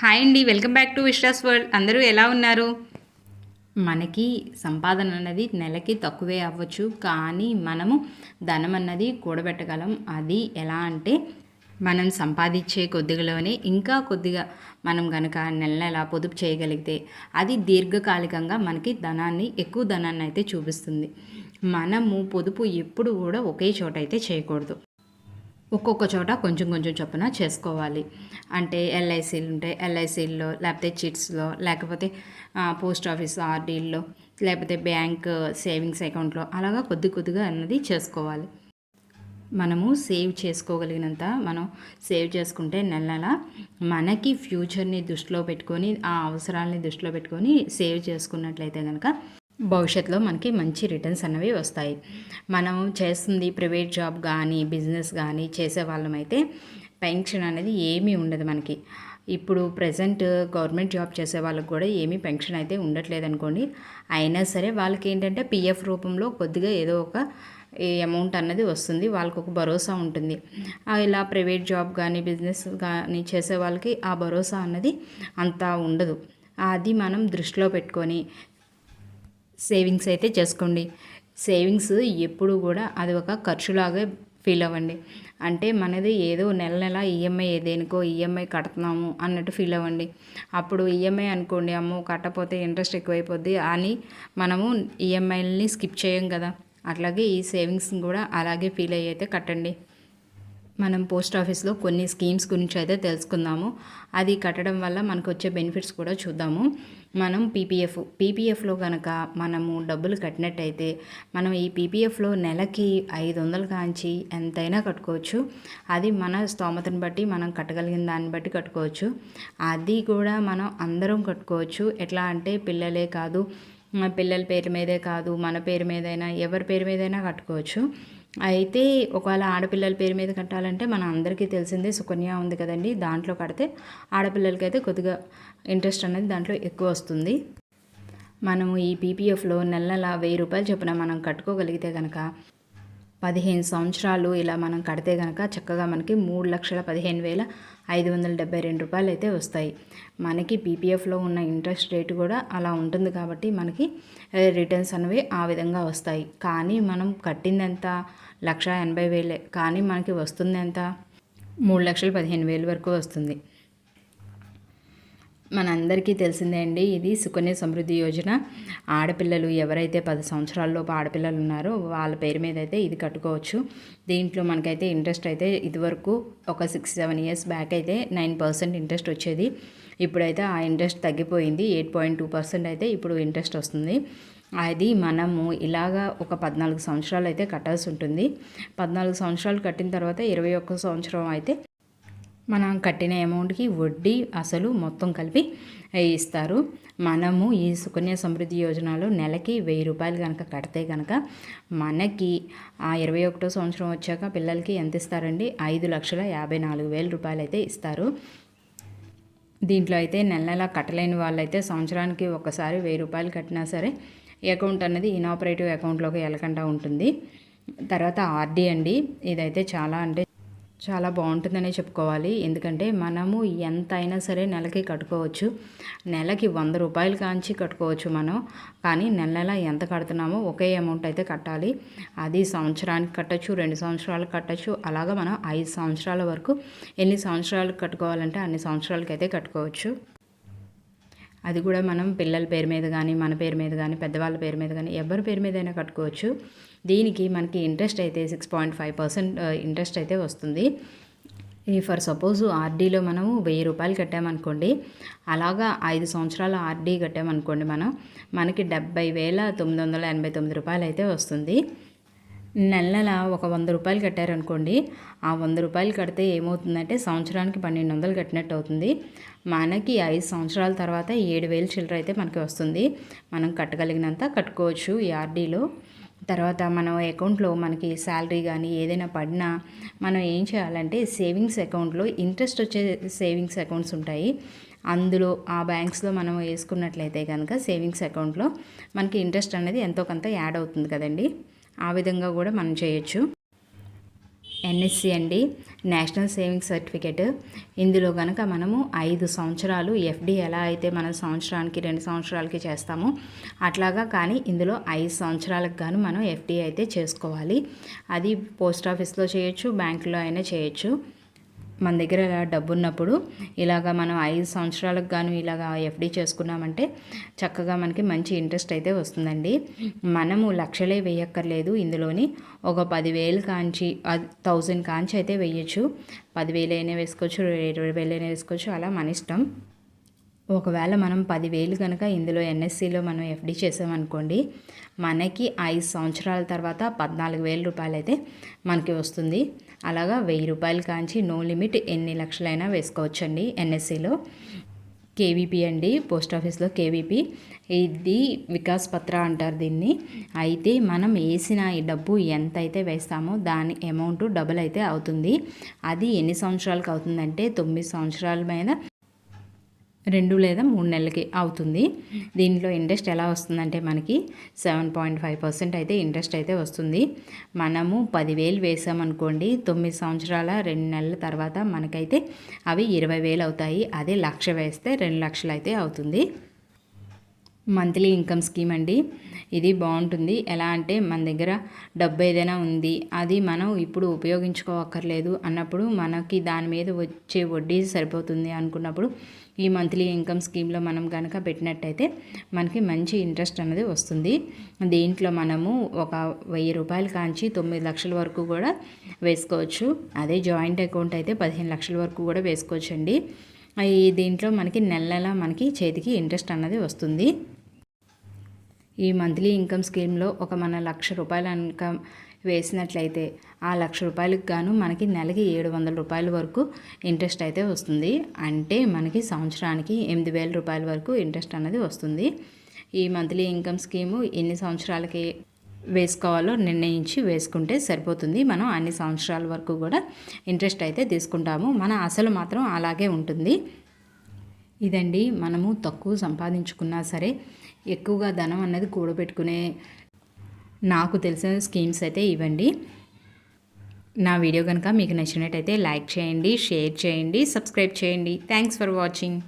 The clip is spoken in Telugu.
హాయ్ అండి welcome back to Vishwas world. అందరూ ఎలా ఉన్నారు? మనకి సంపాదన అన్నది నెలకి తక్కువే అవ్వచ్చు కానీ మనము ధనం అన్నది కూడబెట్టగలం. అది ఎలా అంటే మనం సంపాదించే కొద్దిగలోనే ఇంకా కొద్దిగా మనం కనుక నెల నెల పొదుపు చేయగలిగితే అది దీర్ఘకాలికంగా మనకి ధనాన్ని ఎక్కువ ధనాన్ని అయితే చూపిస్తుంది. మనము పొదుపు ఎప్పుడు కూడా ఒకే చోట అయితే చేయకూడదు. ఒక్కొక్క చోట కొంచెం కొంచెం చొప్పున చేసుకోవాలి. అంటే ఎల్ఐసీలు ఉంటాయి. ఎల్ఐసీల్లో లేకపోతే చిట్స్లో లేకపోతే పోస్ట్ ఆఫీస్ ఆర్డీల్లో లేకపోతే బ్యాంక్ సేవింగ్స్ అకౌంట్లో అలాగా కొద్ది కొద్దిగా అన్నది చేసుకోవాలి. మనము సేవ్ చేసుకోగలిగినంత మనం సేవ్ చేసుకుంటే నెల నెల మనకి ఫ్యూచర్ని దృష్టిలో పెట్టుకొని ఆ అవసరాలని దృష్టిలో పెట్టుకొని సేవ్ చేసుకున్నట్లయితే కనుక భవిష్యత్తులో మనకి మంచి రిటర్న్స్ అనేవి వస్తాయి. మనం చేస్తుంది ప్రైవేట్ జాబ్ కానీ బిజినెస్ కానీ చేసే వాళ్ళమైతే పెన్షన్ అనేది ఏమీ ఉండదు మనకి. ఇప్పుడు ప్రజెంట్ గవర్నమెంట్ జాబ్ చేసే వాళ్ళకి కూడా ఏమీ పెన్షన్ అయితే ఉండట్లేదు అనుకోండి. అయినా సరే వాళ్ళకి ఏంటంటే పిఎఫ్ రూపంలో కొద్దిగా ఏదో ఒక అమౌంట్ అన్నది వస్తుంది. వాళ్ళకు ఒక భరోసా ఉంటుంది. ఇలా ప్రైవేట్ జాబ్ కానీ బిజినెస్ కానీ చేసే వాళ్ళకి ఆ భరోసా అన్నది అంతా ఉండదు. అది మనం దృష్టిలో పెట్టుకొని సేవింగ్స్ అయితే చేసుకోండి. సేవింగ్స్ ఎప్పుడు కూడా అది ఒక ఖర్చులాగే ఫీల్ అవ్వండి. అంటే మనది ఏదో నెల నెల ఈఎంఐ దేనికో ఈఎంఐ కడుతున్నాము అన్నట్టు ఫీల్ అవ్వండి. అప్పుడు ఈఎంఐ అనుకోండి అమ్మో కట్టపోతే ఇంట్రెస్ట్ ఎక్కువైపోద్ది అని మనము ఈఎంఐలని స్కిప్ చేయం కదా. అట్లాగే ఈ సేవింగ్స్ని కూడా అలాగే ఫీల్ అయ్యి అయితే కట్టండి. మనం పోస్ట్ ఆఫీస్లో కొన్ని స్కీమ్స్ గురించి అయితే తెలుసుకుందాము. అది కట్టడం వల్ల మనకు వచ్చే బెనిఫిట్స్ కూడా చూద్దాము. మనం పీపీఎఫ్ పీపీఎఫ్లో కనుక మనము డబ్బులు కట్టినట్టయితే మనం ఈ పీపీఎఫ్లో నెలకి ఐదు వందలు కాంచి ఎంతైనా కట్టుకోవచ్చు. అది మన స్తోమతను బట్టి మనం కట్టగలిగిన దాన్ని బట్టి కట్టుకోవచ్చు. అది కూడా మనం అందరం కట్టుకోవచ్చు. ఎట్లా అంటే పిల్లలే కాదు పిల్లల పేరు మీదే కాదు మన పేరు మీదైనా ఎవరి పేరు మీదైనా కట్టుకోవచ్చు. అయితే ఒకవేళ ఆడపిల్లల పేరు మీద కట్టాలంటే మన అందరికీ తెలిసిందే సుకన్య ఉంది కదండి దాంట్లో కడితే ఆడపిల్లలకి అయితే కొద్దిగా ఇంట్రెస్ట్ అనేది దాంట్లో ఎక్కువ వస్తుంది. మనము ఈ పీపీఎఫ్లో నెల నెల వెయ్యి రూపాయలు చొప్పున మనం కట్టుకోగలిగితే కనుక పదిహేను సంవత్సరాలు ఇలా మనం కడితే కనుక చక్కగా మనకి మూడు లక్షల పదిహేను వేల ఐదు వందల డెబ్బై రెండు రూపాయలు అయితే వస్తాయి. మనకి పీపీఎఫ్లో ఉన్న ఇంట్రెస్ట్ రేటు కూడా అలా ఉంటుంది కాబట్టి మనకి రిటర్న్స్ అనేవి ఆ విధంగా వస్తాయి. కానీ మనం కట్టిందెంత? లక్ష ఎనభై వేలే. కానీ మనకి వస్తుంది ఎంత మూడు లక్షల పదిహేను వేలు వరకు వస్తుంది. మనందరికీ తెలిసిందే అండి ఇది సుకన్య సమృద్ధి యోజన. ఆడపిల్లలు ఎవరైతే పది సంవత్సరాల్లోపు ఆడపిల్లలు ఉన్నారో వాళ్ళ పేరు మీద అయితే ఇది కట్టుకోవచ్చు. దీంట్లో మనకైతే ఇంట్రెస్ట్ అయితే ఇదివరకు ఒక సిక్స్ సెవెన్ ఇయర్స్ బ్యాక్ అయితే నైన్ పర్సెంట్ ఇంట్రెస్ట్ వచ్చేది. ఇప్పుడైతే ఆ ఇంట్రెస్ట్ తగ్గిపోయింది ఎయిట్ పాయింట్ టూ పర్సెంట్ అయితే ఇప్పుడు ఇంట్రెస్ట్ వస్తుంది. అది మనము ఇలాగా ఒక పద్నాలుగు సంవత్సరాలు అయితే కట్టాల్సి ఉంటుంది. పద్నాలుగు సంవత్సరాలు కట్టిన తర్వాత ఇరవై ఒక్క సంవత్సరం అయితే మనం కట్టిన అమౌంట్కి వడ్డీ అసలు మొత్తం కలిపి ఇస్తారు. మనము ఈ సుకన్య సమృద్ధి యోజనలో నెలకి వెయ్యి రూపాయలు కనుక కడితే కనుక మనకి ఆ ఇరవై ఒకటో సంవత్సరం వచ్చాక పిల్లలకి ఎంత ఇస్తారండి? ఐదు లక్షల యాభై నాలుగు వేల రూపాయలు అయితే ఇస్తారు. దీంట్లో అయితే నెల నెల కట్టలేని వాళ్ళైతే సంవత్సరానికి ఒకసారి వెయ్యి రూపాయలు కట్టినా సరే అకౌంట్ అనేది ఇనాపరేటివ్ అకౌంట్లోకి వెళ్ళకుండా ఉంటుంది. తర్వాత ఆర్డీ అండి. ఇదైతే చాలా అంటే చాలా బాగుంటుందనే చెప్పుకోవాలి. ఎందుకంటే మనము ఎంత అయినా సరే నెలకి కట్టుకోవచ్చు. నెలకి వంద రూపాయలు కాంచి కట్టుకోవచ్చు మనం. కానీ నెల నెల ఎంత కడుతున్నామో ఒకే అమౌంట్ అయితే కట్టాలి. అది సంవత్సరానికి కట్టచ్చు రెండు సంవత్సరాలకు కట్టచ్చు. అలాగా మనం ఐదు సంవత్సరాల వరకు ఎన్ని సంవత్సరాలకు కట్టుకోవాలంటే అన్ని సంవత్సరాలకైతే కట్టుకోవచ్చు. అది కూడా మనం పిల్లల పేరు మీద కానీ మన పేరు మీద కానీ పెద్దవాళ్ళ పేరు మీద కానీ ఎవరి పేరు మీదైనా కట్టుకోవచ్చు. దీనికి మనకి ఇంట్రెస్ట్ అయితే six point five percent interest అయితే వస్తుంది. ఫర్ సపోజ్ ఆర్డీలో మనము వెయ్యి రూపాయలు కట్టామనుకోండి అలాగా ఐదు సంవత్సరాల ఆర్డీ కట్టామనుకోండి మనం మనకి డెబ్బై వేల తొమ్మిది వందల ఎనభై తొమ్మిది రూపాయలు అయితే వస్తుంది. నెల నెల ఒక వంద రూపాయలు కట్టారనుకోండి ఆ వంద రూపాయలు కడితే ఏమవుతుందంటే సంవత్సరానికి పన్నెండు వందలు కట్టినట్టు అవుతుంది. మనకి ఐదు సంవత్సరాల తర్వాత ఏడు వేలు చిల్లర అయితే మనకి వస్తుంది. మనం కట్టగలిగినంత కట్టుకోవచ్చు ఈ ఆర్డీలో. తర్వాత మనం అకౌంట్లో మనకి శాలరీ కానీ ఏదైనా పడినా మనం ఏం చేయాలంటే సేవింగ్స్ అకౌంట్లో ఇంట్రెస్ట్ వచ్చే సేవింగ్స్ అకౌంట్స్ ఉంటాయి. అందులో ఆ బ్యాంక్స్లో మనం వేసుకున్నట్లయితే కనుక సేవింగ్స్ అకౌంట్లో మనకి ఇంట్రెస్ట్ అనేది ఎంతో కొంత యాడ్ అవుతుంది కదండి. ఆ విధంగా కూడా మనం చేయొచ్చు. ఎన్ఎస్సి అండి నేషనల్ సేవింగ్ సర్టిఫికేట్. ఇందులో కనుక మనము ఐదు సంవత్సరాలు ఎఫ్డి ఎలా అయితే మనం సంవత్సరానికి రెండు సంవత్సరాలకి చేస్తామో అట్లాగా కానీ ఇందులో ఐదు సంవత్సరాలకు గాను మనం ఎఫ్డి అయితే చేసుకోవాలి. అది పోస్ట్ ఆఫీస్లో చేయొచ్చు బ్యాంకులో అయినా చేయొచ్చు. మన దగ్గర ఇలా డబ్బు ఉన్నప్పుడు ఇలాగ మనం ఐదు సంవత్సరాలకు గాను ఇలాగ ఎఫ్డి చేసుకున్నామంటే చక్కగా మనకి మంచి ఇంట్రెస్ట్ అయితే వస్తుందండి. మనము లక్షలే వేయక్కర్లేదు ఇందులోని. ఒక పదివేలు కాంచి థౌజండ్ కాంచి అయితే వేయచ్చు. పదివేలు అయినా వేసుకోవచ్చు ఇరవై వేలు అయినా వేసుకోవచ్చు అలా మన ఇష్టం. ఒకవేళ మనం పదివేలు కనుక ఇందులో ఎన్ఎస్సిలో మనం ఎఫ్డి చేసామనుకోండి మనకి ఐదు సంవత్సరాల తర్వాత పద్నాలుగు వేల రూపాయలు అయితే మనకి వస్తుంది. అలాగా వెయ్యి రూపాయలు కాంచి నో లిమిట్ ఎన్ని లక్షలైనా వేసుకోవచ్చండి ఎన్ఎస్సిలో. కేవీపీ అండి పోస్ట్ ఆఫీస్లో కేవీపీ. ఇది వికాస్ పత్ర అంటారు దీన్ని. అయితే మనం వేసిన ఈ డబ్బు ఎంత అయితే వేస్తామో దాని అమౌంట్ డబుల్ అయితే అవుతుంది. అది ఎన్ని సంవత్సరాలకు అవుతుందంటే తొమ్మిది సంవత్సరాల మీద రెండు లేదా మూడు నెలలకి అవుతుంది. దీంట్లో ఇంట్రెస్ట్ ఎలా వస్తుందంటే మనకి సెవెన్ పాయింట్ ఫైవ్ పర్సెంట్ అయితే ఇంట్రెస్ట్ అయితే వస్తుంది. మనము పదివేలు వేసామనుకోండి తొమ్మిది సంవత్సరాల రెండు నెలల తర్వాత మనకైతే అవి ఇరవై వేలు అవుతాయి. అదే లక్ష వేస్తే రెండు లక్షలు అయితే అవుతుంది. మంత్లీ ఇన్కమ్ స్కీమ్ అండి. ఇది బాగుంటుంది. ఎలా అంటే మన దగ్గర డబ్బు ఏదైనా ఉంది అది మనం ఇప్పుడు ఉపయోగించుకోవక్కర్లేదు అన్నప్పుడు మనకి దాని మీద వచ్చే వడ్డీ సరిపోతుంది అనుకున్నప్పుడు ఈ మంత్లీ ఇన్కమ్ స్కీమ్లో మనం కనుక పెట్టినట్టయితే మనకి మంచి ఇంట్రెస్ట్ అనేది వస్తుంది. దీంట్లో మనము ఒక వెయ్యి రూపాయలు కాంచి తొమ్మిది లక్షల వరకు కూడా వేసుకోవచ్చు. అదే జాయింట్ అకౌంట్ అయితే పదిహేను లక్షల వరకు కూడా వేసుకోవచ్చు అండి ఈ దీంట్లో మనకి నెల నెల మనకి చేతికి ఇంట్రెస్ట్ అన్నది వస్తుంది. ఈ మంత్లీ ఇన్కమ్ స్కీమ్లో ఒక మన లక్ష రూపాయల ఇన్కమ్ వేసినట్లయితే ఆ లక్ష రూపాయలకు గాను మనకి నెలకి ఏడు వందల రూపాయల వరకు ఇంట్రెస్ట్ అయితే వస్తుంది. అంటే మనకి సంవత్సరానికి ఎనిమిది వేల రూపాయల వరకు ఇంట్రెస్ట్ అనేది వస్తుంది. ఈ మంత్లీ ఇన్కమ్ స్కీము ఎన్ని సంవత్సరాలకి వేసుకోవాలో నిర్ణయించి వేసుకుంటే సరిపోతుంది. మనం అన్ని సంవత్సరాల వరకు కూడా ఇంట్రెస్ట్ అయితే తీసుకుంటాము. మన అసలు మాత్రం అలాగే ఉంటుంది. ఇదండి మనము తక్కువ సంపాదించుకున్నా సరే ఎక్కువగా ధనం అన్నది కూడబెట్టుకునే నాకు తెలిసిన స్కీమ్స్ అయితే ఇవ్వండి నా వీడియో కనుక మీకు నచ్చినట్టయితే లైక్ చేయండి షేర్ చేయండి సబ్స్క్రైబ్ చేయండి. Thanks for watching.